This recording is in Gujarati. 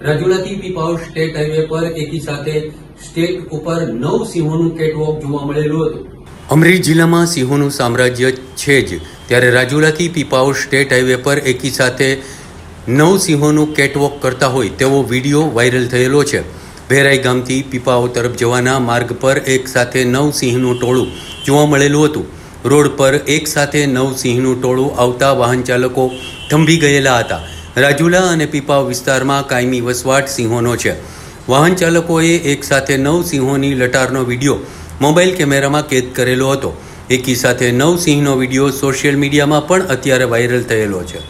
રાજુલાથી પીપાવ સ્ટેટ હાઈવે પર એકી સાથે સ્ટેટ ઉપર નવ સિંહોનું કેટવોક જોવા મળેલું હતું. અમરેલી જિલ્લામાં સિંહોનું સામ્રાજ્ય છે જ. ત્યારે રાજુલાથી પીપાવ સ્ટેટ હાઈવે પર એકી સાથે નવ સિંહોનું કેટવોક કરતા હોય તેવો વીડિયો વાયરલ થયેલો છે. ભેરાઈ ગામથી પીપાઓ તરફ જવાના માર્ગ પર એક સાથે નવ સિંહનું ટોળું જોવા મળેલું હતું. રોડ પર એક સાથે નવ સિંહનું ટોળું આવતા વાહન ચાલકો થંભી ગયેલા હતા. રાજુલા અને પીપાવ વિસ્તારમાં કાયમી વસવાટ સિંહોનો છે. વાહન ચાલકોએ એક સાથે નવ સિંહોની લટારનો વીડિયો મોબાઈલ કેમેરામાં કેદ કરેલો હતો. એકી સાથે નવ સિંહનો વીડિયો સોશિયલ મીડિયામાં પણ અત્યારે વાયરલ થયેલો છે.